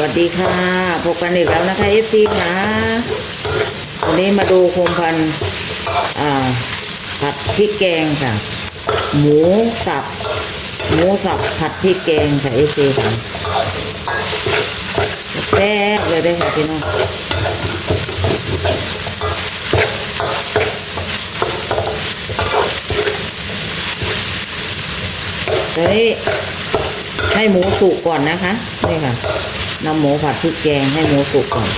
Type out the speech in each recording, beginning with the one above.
วัสดีค่ะพบกันอีกแล้วนะคะ FC ค่ะวันนี้มาดูโคมพันผัดพริกแกงค่ะ หมูสับ หมูสับผัดพริกแกงค่ะ FC ค่ะแซ่บเลยได้ค่ะพี่น้องเฮ้ยให้หมูสุกก่อนนะคะ นี่ค่ะ นำหมูผัดพริกแกงให้หมูสุกก่อน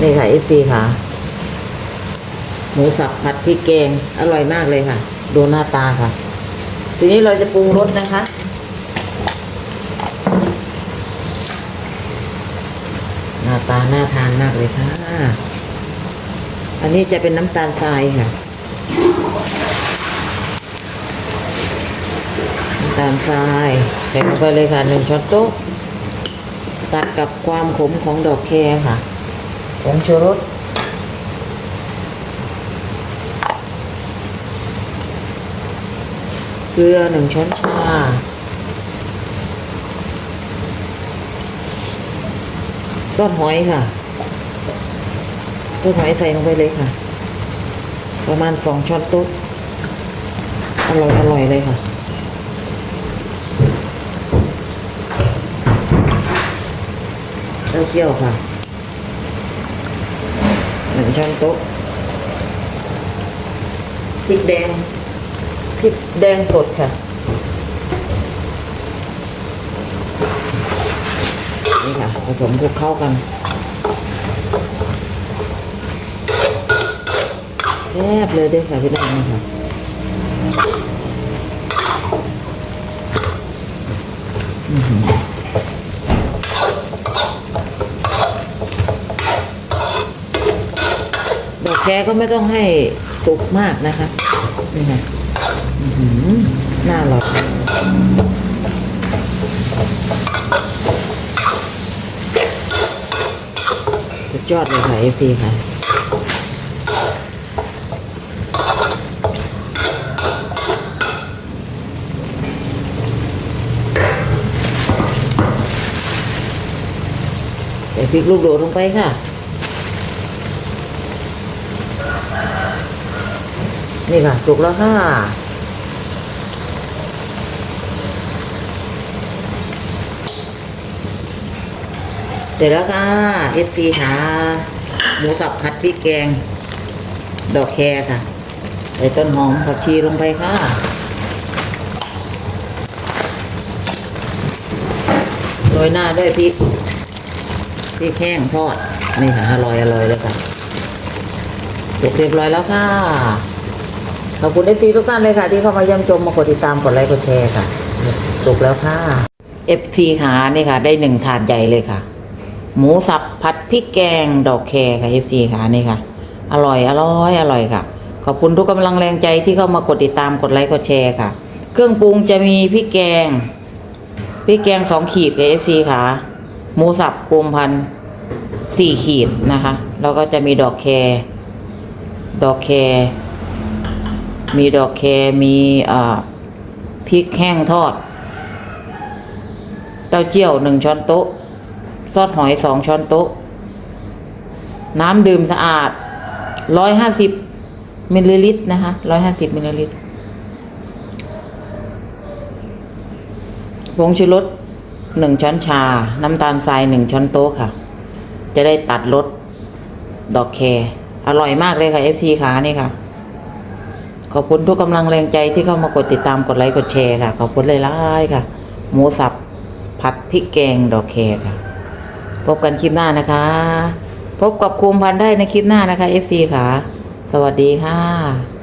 นี่ค่ะ FC ค่ะ หมูสับผัดพริกแกงอร่อยมากเลยค่ะ ดูหน้าตาค่ะ ทีนี้เราจะปรุงรสนะคะ หน้าตาน่าทานมากเลยค่ะ อันนี้จะเป็นน้ำตาลทรายค่ะ น้ำตาลทรายใส่ลงไปเลยค่ะหนึ่งช้อนโต๊ะตัดกับความขมของดอกแครค่ะผงชูรส เกลือหนึ่งช้อนชา ซอสหอยค่ะซอสหอยใส่ลงไปเลยค่ะ ประมาณสองช้อนโต๊ะอร่อยอร่อยเลยค่ะเต้าเจี้ยวค่ะหนึ่งช้อนโต๊ะพริกแดง ริกแดงสดค่ะ นี่ค่ะ ผสมคลุกเข้ากันแซ่บเลยเด้วยค่ะพี่น้องนี่ค่ะอื้อหือดอกแคก็ไม่ต้องให้สุกมากนะคะ นี่ค่ะ น่าร่อยสุดยอดเลยค่ะเอฟซีค่ะใส่พริกลูกโดดลงไปค่ะ นี่ค่ะ สุกแล้วค่ะ เสร็จแล้วค่ะ FC ค่ะ หมูสับผัดพริกแกง ดอกแครค่ะใส่ต้นหอมผักชีลงไปค่ะโรยหน้าด้วยพริกพริกแห้งทอด นี่ค่ะอร่อยอร่อยเลยค่ะสุกเรียบร้อยแล้วค่ะ ขอบคุณเอฟซีทุกท่านเลยค่ะที่เข้ามาเยี่ยมชมมากดติดตามกดไลค์กดแชร์ค่ะสุกแล้วค่ะเอฟซีหานี่ค่ะ ได้หนึ่งถาดใหญ่เลยค่ะ หมูสับผัดพริกแกงดอกแครค่ะเอฟซีค่ะนี่ค่ะ อร่อยอร่อยอร่อยค่ะ ขอบคุณทุกกำลังแรงใจที่เข้ามากดติดตามกดไลค์กดแชร์ค่ะ เครื่องปรุงจะมีพริกแกงพริกแกงสองขีดกับเอฟซีค่ะ หมูสับปูมพันสี่ขีดนะคะ แล้วก็จะมีดอกแครดอกแคร มีดอกแครมีพริกแห้งทอด เต้าเจี้ยวหนึ่งช้อนโต๊ะ ซอสหอยสองช้อนโต๊ะ น้ำดื่มสะอาดร้อยห้าสิบมิลลิลิตรนะคะร้อยห้าสิบมิลลิลิตรผงชูรสหนึ่งช้อนชา น้ำตาลทรายหนึ่งช้อนโต๊ะค่ะ จะได้ตัดรสดอกแครอร่อยมากเลยค่ะ FC ขานี่ค่ะ ขอบคุณทุกกำลังแรงใจที่เข้ามากดติดตามกดไลค์กดแชร์ค่ะ ขอบคุณเลยล่ค่ะ หมูสับผัดพริกแกงดอกแครค่ะ พบกันคลิปหน้านะคะ พบกับคุมพันได้ในคลิปหน้านะคะ FC ค่ะ สวัสดีค่ะ